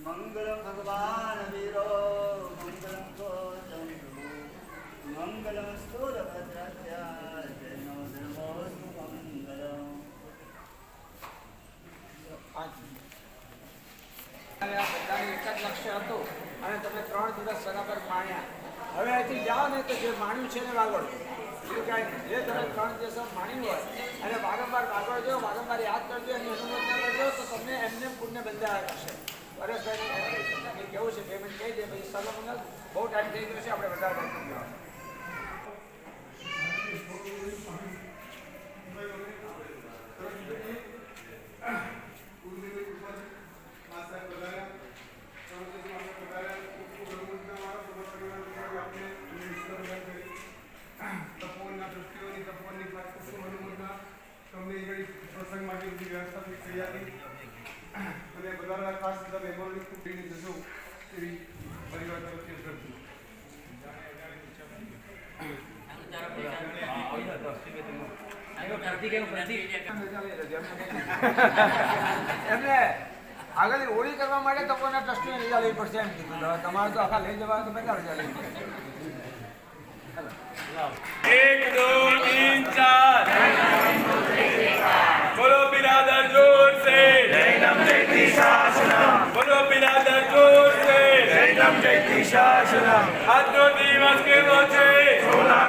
મંગલમ ભગવાન વીરો મંગલમ કોચમ મંગલમ એક લક્ષ્ય હતું અને તમે ત્રણ દિવસ બરાબર માણ્યા હવે અહીંથી જાઓ ને તો જે માણ્યું છે ને કાંઈ જે તમે ત્રણ દિવસ માણ્યું હોય અને વારંવાર વાગડજો વારંવાર યાદ કરજો, અને અનુમોદન કરજો, તો તમને એમને પુણ્ય બંધાયા કરશે પરેશભાઈ કેવું છે? પેમેન્ટ કહી દે, પછી સલાહ બહુ ટાઈમ થઈ ગયો છે, આપણે વધારે ટાઈમ થઈ ગયો પ્રસંગ માટે બધી વ્યવસ્થા થઈ હતી અને બધા ખાસ બધા મહેમાનોની ખૂબ ભીડ જશો એવી પરિવાર તરફથી. એમને આગળ હોળી કરવા માટે તો કોઈના ટ્રસ્ટીને રજા લેવી પડશે એમ કીધું. તમારે તો આખા લઈ જવા તો રજા લેવી પડે দিশা সোনা আত্মদিবাসকে বলছে সোনা